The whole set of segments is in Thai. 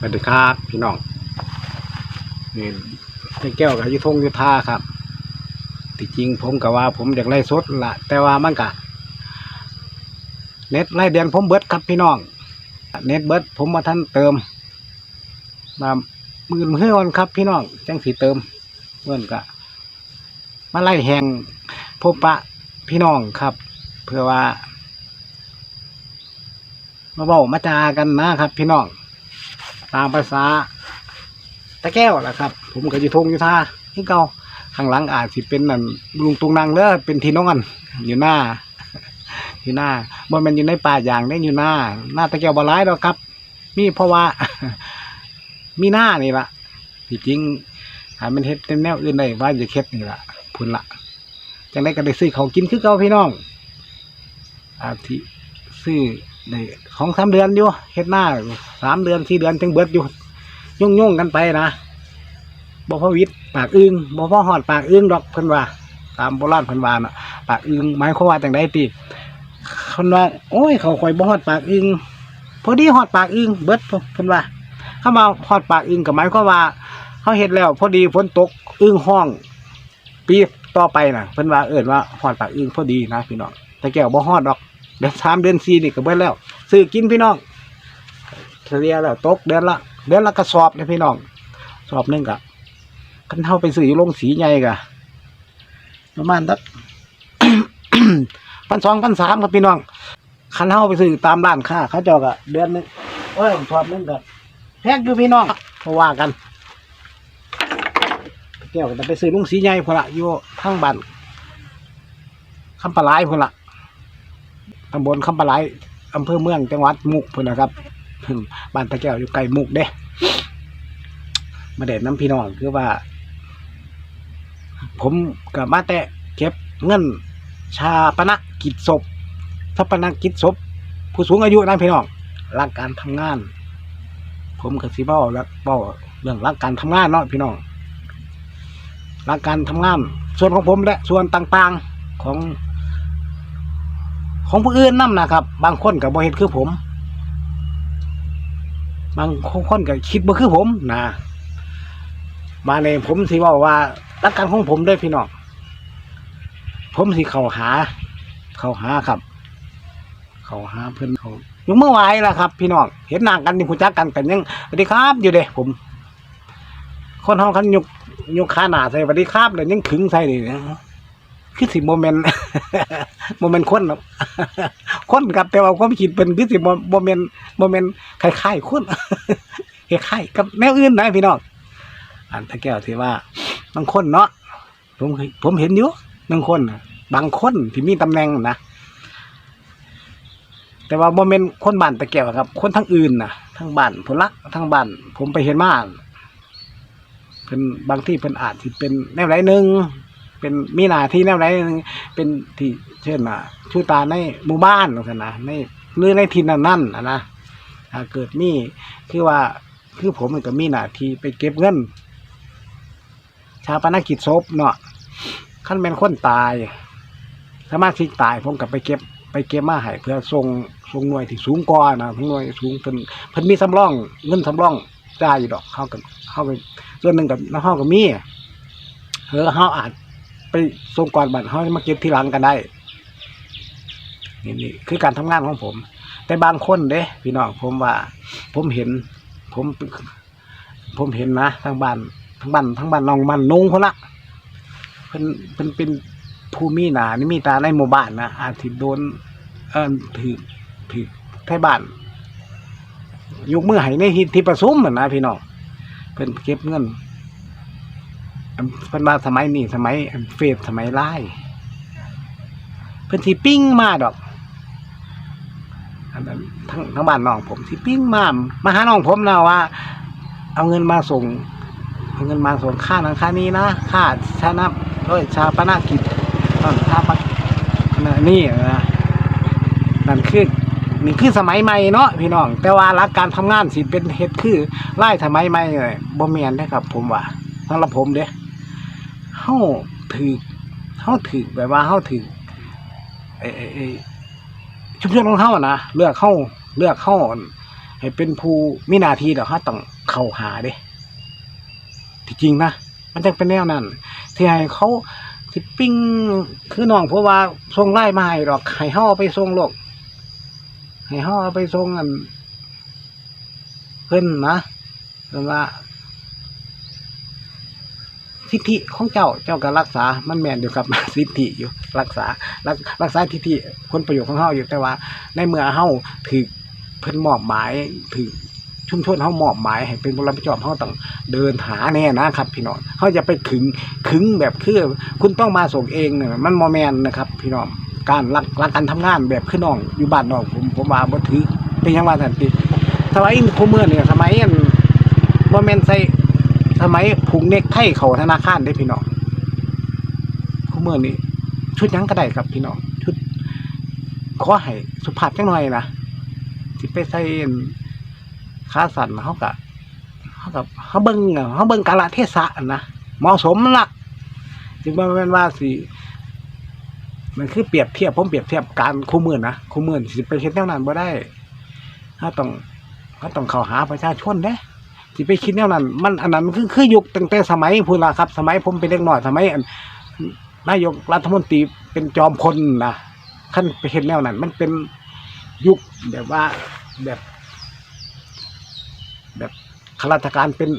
สวัสดีครับพี่น้องนี่แก้วกับยุทงยุทธาครับที่จริงผมกับว่า ผมอยากไล่สดละแต่ว่ามันกะเน็ตไล่เดือนผมเบิดครับพี่น้อง เน็ตเบิดผมมาท่านเติม มาหมื่นเฮือนครับพี่น้องจังสีเติมเงินกะมาไล่แหงพบปะพี่น้องครับ เพื่อว่า มาเว้ามาจากันนะครับ พี่น้อง ตามภาษาตะแก้วแหละครับ ผมก็อยู่ทงอยู่ท่าที่เก่าข้างหลังอาจสิเป็นนั่นลุงตุงนางเด้อเป็นที่นอนอยู่หน้าอยู่หน้าบ่แมันอยู่ในป่าอย่างได้อยู่หน้า หน้าตะแก้วบ่ร้ายดอกครับ มีเพราะว่า มีหน้านี่ละที่จริงหามันเฮ็ดเป็นแนวอื่นได้ว่าจะเฮ็ดนี่ละพุ่นละจังได้ก็ได้ซื้อขาวกินคือเก่าพี่น้องอาทิซื้อ ได้ของสามเดือนอยู่เฮ็ดหน้าสามเดือนสี่เดือนจังเบิดอยู่ยุ่งยุ่งๆกันไปนะบ่พ่อวิทย์ปากอึ้งบ่พ่อหอดปากอึ้งดอกเพิ่นว่า ตามโบราณเพิ่นว่าน่ะ ปากอึ้งหมายความว่าจังไดติเพิ่นว่า โอ้ย เขาข่อยบ่ฮอดปากอึ้งพอดีฮอดปากอึ้งเบิดเพิ่นว่าเข้ามาฮอดปากอึ้งก็หมายความว่าเฮาเฮ็ดแล้ว พอดีฝนตกอึ้งห้อง ปีต่อไปน่ะเพิ่นว่าเอิ้นว่าฮอดปากอึ้งพอดีนะพี่น้องแต่แก้วบ่ฮอดดอก เดือนสามเดือนสี่นี่ก็เบิดแล้วซื้อกินพี่น้องเฉลี่ยแล้วตกเดือนละเดือนละกระสอบเลยพี่น้องสอบหนึ่งก็คันเฮาไปซื้ออยู่โรงสีใหญ่ก็ประมาณสักพันสองพันสามครับพี่น้องคันเฮาไปซื้อตามร้านค้าเขาเจาก็เดือนหนึงโอ้ยสอบหนึ่งก็แพงอยู่พี่น้องเพราะว่ากันแก้วก็จะไปซื้อลุงสีใหญ่พุ่นละอยู่ทางบ้านคำปลาไหลพุ่นละ ตำบลคำปลาไหลอำเภอเมืองจังหวัดมุกพุ่นนะครับบ้านตะแก้วอยู่ไกลมุกเด้มาเด็ดน้ำพี่น้องคือว่า ผมกับมาแต่เก็บเงิน ชาปนกิจศพชาปนกิจศพ ผู้สูงอายุนะพี่น้องรักการทำงาน ผมกับสีเบ้าแล้วเบ้าเรื่องรักการทำงานเนาะพี่น้องรักการทำงาน ส่วนของผมและส่วนต่างๆของ ของผู้อื่นนั่นะครับ บางคนกับบ่เห็นคือผม บางคนก็คิดบ่คือผมนะมาในผมสิว่าว่ารักการของผมด้วยพี่น้องผมสิเข้าหา เข้าหาครับ เข้าหาเพื่อนเขายกเมื่อวายล่ะครับ พี่น้องเห็นหน้ากันนี่ผู้จักกันกันยังสวัสดีครับ อยู่เด้ผม คนห้องคันยุกยุกขาหนาใส่สวัสดีครับเลยยังขึงใส่เลยนะ คือสิโมเมนต์โมเมนต์คนเนาะคนครับแต่ว่าความคิดเป็นคือสิโมเมนต์โมเมนต์คล้ายๆคนคล้ายๆกับแนวอื่นนะพี่น้องอันตะแก้วที่ว่าบางคนเนาะผมผมเห็นอยู่บางคนน่ะบางคนที่มีตำแหน่งนะแต่ว่าโมเมนต์คนบ้านตะแก้วครับ คนทั้งอื่นนะทั้งบ้านผลลักทั้งบ้านผมไปเห็นมากเป็นบางที่เป็นอาจที่เป็นแนวไรหนึ่ง เป็นมีหน้าที่แนวไหนเป็นที่เช่นน่ะชูตาในหมู่บ้านนั่นะในหรือในทินนั้นนั่นนะนะถ้าเกิดมีคือว่าคือผมมันก็มีหน้าที่ไปเก็บเงิน ชาปนกิจศพเนาะขั้นเป็นคนตายสมาชิกตายผมกับไปเก็บไปเก็บมาให้เพื่อส่งส่งหน่วยที่สูงกว่านะหน่วยสูงเพิ่นเพิ่นมีสำรองเงินสำรองจ่ายอยู่ดอกเข้ากับเข้าไปส่วนหนึ่งกับน้าเขากับมีเออเขาอาจ ไปส่งก่อนบัตรเขามาเก็บทีหลังกันได้นี่นี่คือการทำงานของผม แต่บางคนเด้พี่น้องผมว่า ผมเห็น ผมผมเห็นนะทางบ้านทั้งบ้านทั้งบ้านน้องมันนงคนละเพิ่นเพิ่นเป็นผู้มีหนานี่มีตาในหมู่บ้านนะอาจสิโดน เอ่อถือถือไทยบ้านยกมือให้ในที่ประชุมน่ะนะพี่น้องเพิ่นเก็บเงิน เพิ่นว่าสมัยนี้สมัยเฟซสมัยไล่เพิ่นสิปิ้งมาดอกอันนั้นทั้งทั้งบ้านน้องผมสิปิ้งมามาหาน้องผมนะว่า เอาเงินมาส่งเอาเงินมาส่งค่านั้นค่านี้นะค่าชานะโอ้ยชาปนากิจตอนชาปนนี่นะนั่นคือนี่คือสมัยใหม่เนาะพี่น้อง แต่ว่าหลักการทำงานสิเป็นเฮ็ดคือไล่สมัยใหม่เลยบ่แม่นเด้ครับผมว่าสำหรับผมเด้ เฮาถือเฮาถือแบบว่าเฮาถือไอ้ไอ้ชุมชนของเฮานะเลือกเฮาเลือกเฮาให้เป็นผู้มีหน้าที่เดี๋ยวเขาต้องเข้าหาเด้ที่จริงนะมันจะเป็นแนวนั้นที่ให้เขาสิปิ้งคือน้องเพราะว่าส่งไล่มาให้ดอกให้เฮาเอาไปส่งโลกให้เฮาเอาไปส่งอันเพิ่นนะเพิ่นว่า สิทธิของเจ้าเจ้าก็รักษามันแม่นอยู่ครับ สิทธิอยู่รักษารักรักษาทิฐิผลประโยชน์ของเฮาอยู่แต่ว่า ในเมื่อเฮาถือเพิ่นมอบหมายถือชุมชนเฮามอบหมายให้เป็นผู้รับผิดชอบเฮาต้องเดินหาแน่นะครับ พี่น้องเฮาจะไปขึงขึงแบบคือคุณต้องมาส่งเองเนี่ยมันบ่แมนนะครับ พี่น้องการรักรักการทำงานแบบคือน้องอยู่บ้านน้องผมผมว่าบ่ถือเป็นยังว่าซั่นติสมัยคุมื้อเนี่ยสมัยอันบ่แมนใส่ สมัยผูกเน็กไทเขาธนาคารได้พี่น้องคู่มือนี้ ชุดยังก็ได้ครับพี่น้องชุดขอให้สุภาพจังหน่อยนะสิไปใส่ขาสั่นเขากับเขากับเขาเบิ้งเขาเบิ้งกาลเทศะนะเหมาะสมละจึงว่าแม่นว่าสิมันคือเปรียบเทียบผมเปรียบเทียบการคู่มือนะคู่มือสิไปเฮ็ดแนวนั้นบ่ได้ถ้าต้องถ้าต้องเข้าหาประชาชนเด้ ที่ไปคิดแนวนั้น มันอันนั้นคือคือยุคตั้งแต่สมัยพูนละครับ สมัยผมเป็นเด็กน้อยสมัยอันนายกรัฐมนตรีเป็นจอมพลนะขั้นไปเห็นแนวนั้น มันเป็นยุคแบบว่าแบบแบบข้าราชการเป็น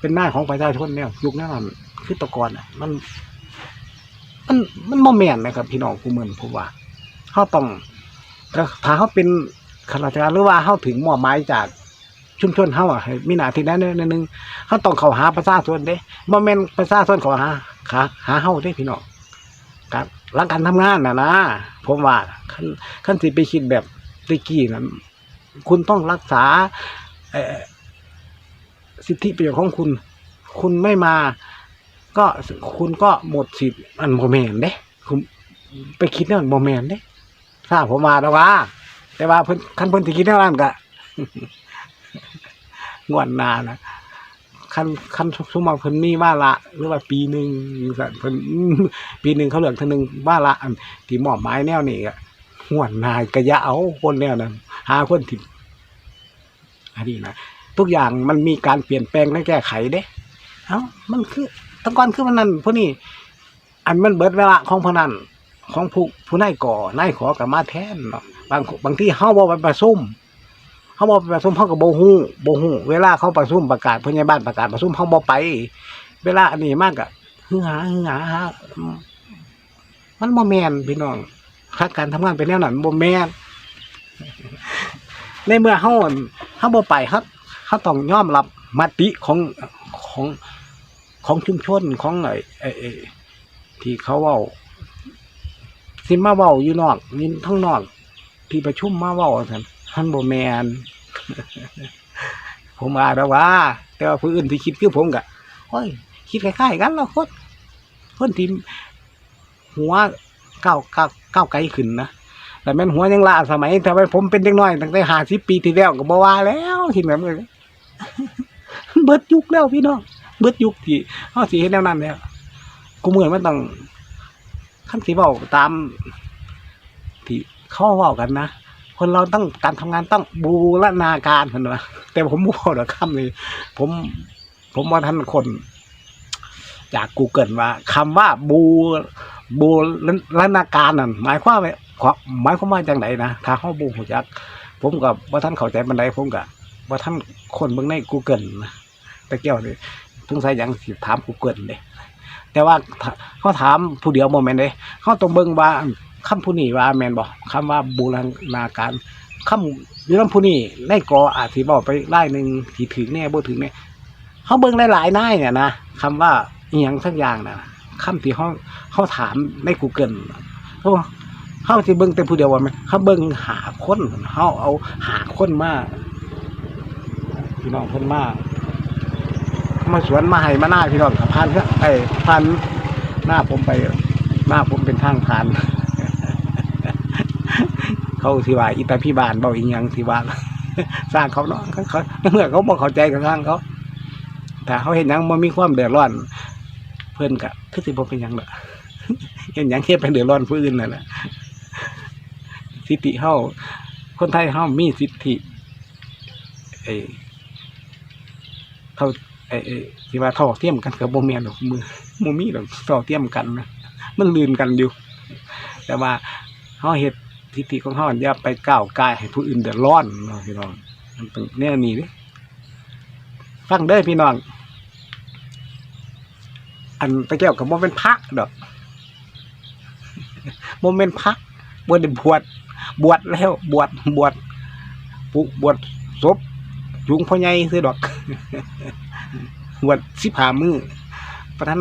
เป็นหน้าของประชาชนเนี่ยยุคนั้นคือตะกอนอะ มัน มันมันโมเมนต์นะครับ พี่น้องผู้เมืองผมว่าเขาต้องถ้าถ้าเขาเป็นข้าราชการหรือว่าเขาถึงมอบหมายจาก ชุมชนเฮาอะให้มีหน้าที่นั้นนิดนึงเขาต้องเข้าหาประชาชนเด้บ่แม่นประชาชนเข้าหาหาหาเฮาเด้พี่น้องการรักการทำงานน่ะนะผมว่าคันคันสิไปคิดแบบตะกี้น่ะคุณต้องรักษาสิทธิประโยชน์ของคุณ คุณไม่มา ก็คุณก็หมดสิทธิ์อันบ่แม่นเด้คุณไปคิดนั่นบ่แม่นเด้ทราบผมมาแล้วว่า แต่ว่าเพิ่นคันเพิ่นสิคิดแนวนั้นก็ งวดหนานะคันคันสมมติเพิ่นมีว่าละ หรือว่าปีหนึ่งเพิ่นปีหนึ่งเขาเหลืองเท่านึงว่าละที่หมอบไม้แนวนี้ก็งวดหนากระยะเอาคนแนวนั้นหาคนที่อันนี้นะทุกอย่างมันมีการเปลี่ยนแปลงและแก้ไขเด้เอ้ามันคือตั้งก่อนคือมันนั่นพวกนี้อันมันเบิดเวลาของพนันของผู้ผู้นายก่อนายขอกับมาแทนเนาะบางบางที่เฮาบ่ไปประชุม เขาบอกประชุมเขากับโบฮู้โบฮู้เวลาเขาประชุมประกาศผู้ใหญ่บ้านประกาศประชุมเขาบอไป เวลาอันนี้มากอะฮือหาฮือหาหามันโมแมนพี่น้องค่าการทำงานเป็นแนวนั้นโมแมนในเมื่อเขาเขาบอไปครับเขาต้องยอมรับมติของของของชุมชนของไอ้ไอ้ไอ้ที่เขาเว้าสิมาเว้าอยู่นอกยินทั้งนอก ที่ประชุมมาเว้าท่าน ท่านโบแมนผมว่าแล้วว่า แต่ว่าผู้อื่นที่คิดคือผมกะโอ้ย คิดคล้ายๆกันแล้วคนคนที่หัวก้าวก้าวก้าวไกลขึ้นนะแต่แม่นหัวยังละสมัยแต่ว่าผมเป็นเด็กน้อยตั้งแต่ห้าสิบปีที่แล้วก็บว่าแล้วคิดแบบนี้เบิดยุคแล้วพี่น้องเบิดยุคที่เขาสีเห็นแนวนั้นแล้วกูเหมือนมันต้องขั้นสีบอกตามที่เขาเว่ากันนะ คนเราต้องการทำงานต้องบูรณาการเห็นไหมแต่ผมบอกนะคำนี้ผม ผมว่าท่านคน จากกูเกิลว่าคำว่าบูบูรณาการนั่นหมายความว่าหมายความว่าจังไหนนะถ้าเขาบูหัวจัก ผมกับว่าท่านเข้าใจบันไดผมกับว่าท่านคนเบิ่งในกูเกิลนะแต่เกี่ยวนี่สงสัยยังสิถามกูเกิลเลยแต่ว่าเขาถามผู้เดียวโมเมนต์เลยเขาต้องเบิ่งว่า คำผู้นี้ว่าแมนบอกคำว่าบูรณาการคำยู่น้ำผู้นี้ในกออาจสิบอกไปไล่หนึ่งที่ถึงแน่บ่ถึงแน่เขาเบิ่งหลายๆนายเนี่ยนะคำว่าอียงสักอย่างนะคำที่เขาเขาถามใน Google เขาเขาสิเบิ่งแต่ผู้เดียวว่าแมันเขาเบิ่งหาคนเขาเอาหาคนมาพี่น้องคนมามาสวนมาให้มาหน้าพี่น้องผ่านเถอไอ้ผ่านหน้าผมไปหน้าผมเป็นทางผ่าน เขาสิว่าอิตาพิบาลเบาอีหยังสิว่าสร้างเขาเนาะเขาเมื่อเขาบอกเข้าใจกับสร้างเขาแต่เขาเห็นยังมันมีความเดือดร้อน เพื่อนกะคือสิบ่เป็นยังละเห็นยังแค่เป็นเดือดร้อนผู้อื่นนั่นแหละสิทธิเฮาคนไทยเฮามีสิทธิไอเท่าไอ้ที่ว่าท่าเทียมกันกับโบเมียนดอกมือโมมีดอกเท่าเทียมกันนะมันลืนกันอยู่ แต่ว่าเฮาเฮ็ด ทิฏฐิของเฮาอย่าไปก้าวกายให้ผู้อื่นเดือดร้อนเนาะพี่น้องมันเป็นแนวนี้เด้ฟังเด้อพี่น้อง อันตะแก้วกับโมเป็นพระดอกโมเป็นพระบวชได้บวชบวชแล้วบวชบวชปุบวชศพจุงพ่อใหญ่ซื้อดอกบวชสิบหามือประท่าน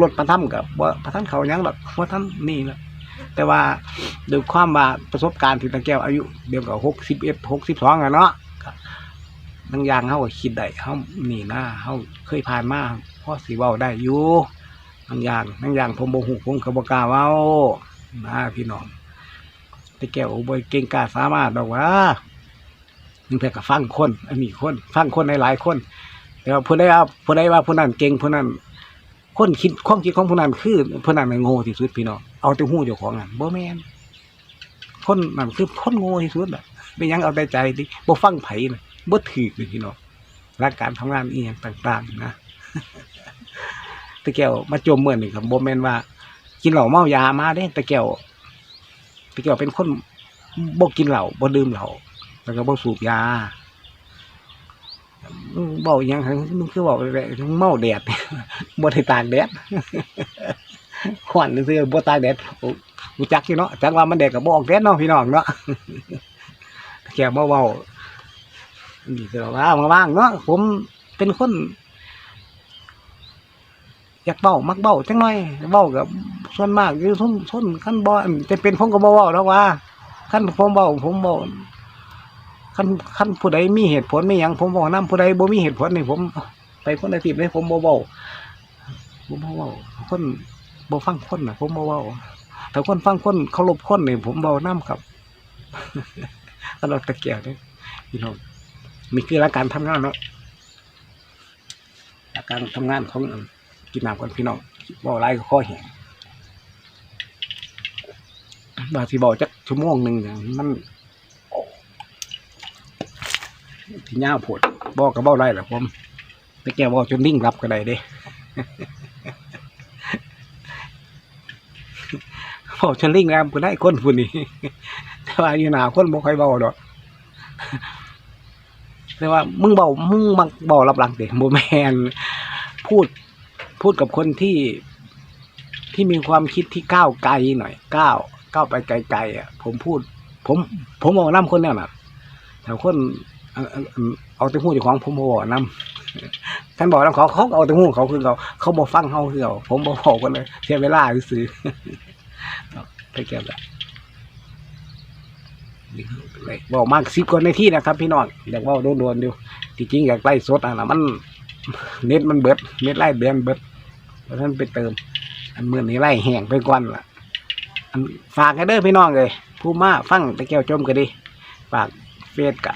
รถประทับกับว่าประท่านเขายังดอกว่าท่านนี่แหละ แต่ว่าด้วยความว่าประสบการณ์ที่ตะแก้วอายุเดียวกับหกสิบเอ็ดหกสิบสองอะเนาะก็บางอย่างเขาก็คิดได้เขานี่นะเขาเคยผ่านมาพ่อสีเว้าได้อยู่บางอย่างบางอย่างผมโมหูผมก็บกล้าเว้านะพี่น้องตะแก้วบ่เก่งกล้าสามารถดอกว่านึงเพื่อกับฟังคนอันนี้คน ฟังคนหลายๆคนแต่ว่าผู้ใดว่าผู้ใดว่าผู้นั้นเก่งผู้นั้น คนคิดความคิดของผู้นั้นคือผู้นั้นน่ะโง่ที่สุดพี่น้องเอาแต่หู้เจ้าของอะบ่แม่นคนนั้นคือคนโง่ที่สุดแหละไม่ยังเอาแต่ใจดิบ่ฟังไผน่ะบ่ถือเลยพี่น้องหลักการทำงานอีหยังต่าง ๆ นะตะแก้วมาจมเหมือนนี่ครับบ่แม่นว่า กินเหล้าเมายามาเด้ตะแก้วตะแก้วเป็นคนบ่กินเหล้าบ่ดื่มเหล้าแล้วก็บ่สูบยา บอกอหยังหังมึงคือบอกอะไรมึงเมาแดดบ่ได้ตากแดดขวัญซื้อบ่ตากแดดรู้จักอยู่เนาะจักว่ามันแดดก็บ่ออกแดดเนาะพี่น้องเนาะแกบ่เว้านี่คือว่ามาบ้างเนาะผมเป็นคนอยากเบามักเบาจังหน่อยเบากับส่วนมากอยู่ทุ่มทุนขั้นบอจะเป็นผมก็บ่เว้าแล้วว่าขั้นผมเบาผมเบา คันคันผู้ใดมีเหตุผลไม่ยังผมบอกนํผู้ใดบ่มีเหตุผลนี่ผม ไปคนละทีเลยผมบ่เว้าผมบ่เว้าคนบ่ฟังคนน่ะผมบ่เว้าแต่คนฟังคนเคารพคนนี่ผมเว้านํครับตลอดตะเกียบนี่พี่น้องมีคือหลักการทำงานเนาะหลักการทำงานของกินน้ำกันพี่น้องเว้าหลายก็ข้อแห้งบางทีเว้าจักชั่วโมงหนึงเนี่ยมัน ที่ย่าผดบอกกับบ้าได้แหละผมแต่แกบอกจนนิ่งรับก็ได้เด้บอกจนนิ่งรับก็ได้คนผู้นี้แต่ว่าอยู่หนาคนบ่ค่อยเบาดอกแต่ว่ามึงเบามึงมักเบารับหลังเด็กโมแมนพูดพูดกับคนที่ที่มีความคิดที่ก้าวไกลหน่อยก้าวก้าวไปไกลๆอะ ผมพูด ผม ผมมองน้ำคนเนี่ยนะแต่คน เอาเอาเอาแต่หูเจ้าของผมบอกนำท่านบอกนำเขาเขาเอาแต่หูเขาคือเขาเขาบ่ฟังเฮาคือเขาผมบ่บอกกันเลยเสียเวลาซื่อไปแก้วละบอกมากสิบคนในที่นะครับ พี่น้องอยากว่าโดนๆอยู่ที่จริงอยากไล่สดอะนะมันเน็ตมันเบิดเน็ตไล่เดือนเบิดเพราะฉะนั้นไปเติม อันมื่อนี้ไล่แห้งไปก่อนล่ะอันฝากให้เด้อพี่น้องเลยผู้มาฟังตะแก้วจมก็ดีฝากเฟซกะ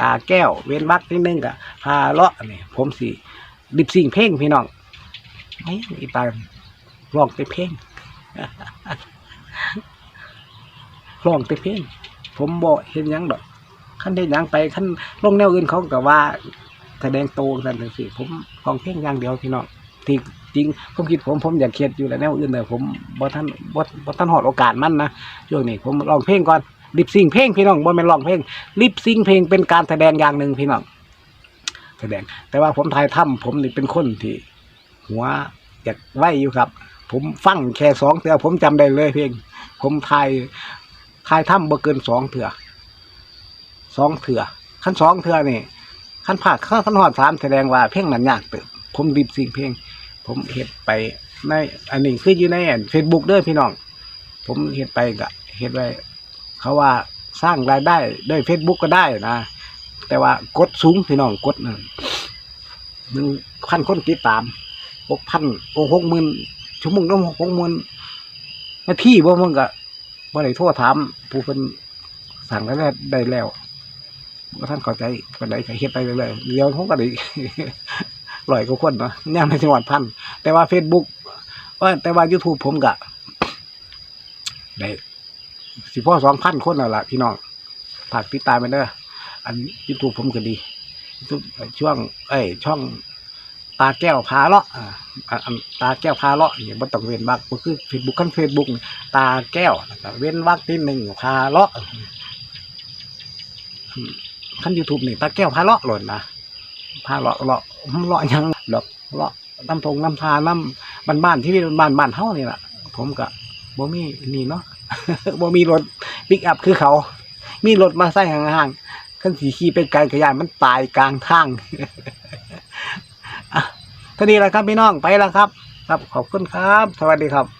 ตาแก้ว เว้นวักนิดนึงกะพาเลาะนี่ผมสิดิบสิ่งเพลงพี่น้องไอ้อีตาร้องแต่เพลงร้องแต่เพลงผมบอกเห็นยังดอกขั้นได้ยังไปขั้นลงแนวอื่นเขาก็ว่าแสดงโตกันจังสิผมร้องเพลงอย่างเดียวพี่น้องที่จริงผมคิดผมผมอยากเขียดอยู่แล้วแนวอื่นแต่ผมบ่ท่านบ่บ่ท่านหอดโอกาสมันนะช่วงนี้ผมร้องเพลงก่อน ดิบสิงเพลงพี่น้องบ่แม่นร้องเพลงลิปซิงเพลงเป็นการแสดงอย่างหนึ่งพี่น้องแสดง แต่ว่าผมถ่ายถ้ำผมนี่เป็นคนที่ หัวอยากไหวอยู่ครับ ผมฟังแค่สองเถื่อผมจำได้เลยเพลง ผมถ่ายถ่ายถ้ำบ่เกินสองเถื่อสองเถื่อขั้นสองเถื่อนี่ขั้นภาคขั้นหอดสามแสดงว่าเพลงนั้นยากเติบผมดิบซิงเพลง ผมเห็ดไปในอันนี้คืออยู่ในเฟซบุ๊กเด้อพี่น้อง ผมเห็ดไปกะเห็ดไว้ เขาว่าสร้างรายได้ด้วยเฟซบุ๊กก็ได้นะ แต่ว่ากดสูงพี่น้องกดหนึ่งหนึ่งพันคนติดตามหกพันโอ้หกหมื่นชั่วโมงต้องหกหมื่นนาทีบ่มึงก็บ่ได้โทรถามผู้เป็นสั่งได้ได้แล้วบ่ท่านเข้าใจปานใดก็เฮ็ดไปเรื่อยเดี๋ยวผมก็ได้ร้อยกว่าคนเนาะยังในจังหวัดพัน แต่ว่า Facebook ว่าแต่ว่า YouTube ผมก็ได้ สิพ่อสองพันคนแล้วล่ะพี่น้องฝากติดตามไปเด้ออันยูทูบผมก็ดีทุกช่วง เอ้ยช่องตาแก้วพาเลาะอ่าอ่าอันตาแก้วพาเลาะนี่บ่ต้องเว้นวรรคก็คือ Facebook คัน Facebook นี่ตาแก้วแล้วก็เว้นวรรคที่หนึ่งพาเลาะอืมคัน YouTube นี่ตาแก้วพาเลาะหล่นนะพาเลาะเลาะเลาะยังเลาะเลาะน้ำทงน้ำทาน้ำบ้านบ้านที่บ้านบ้านเฮานี่ล่ะผมก็บ่มีนี่เนาะ บ่มีรถปิกอัพคือเขา มีรถมาใส่ห่างๆคันสีขี่ไปไกลกรขยานมันตายกลางทางอะท่านี้แหละครับพี่น้องไปแล้วครับ ครับขอบคุณครับ สวัสดีครับ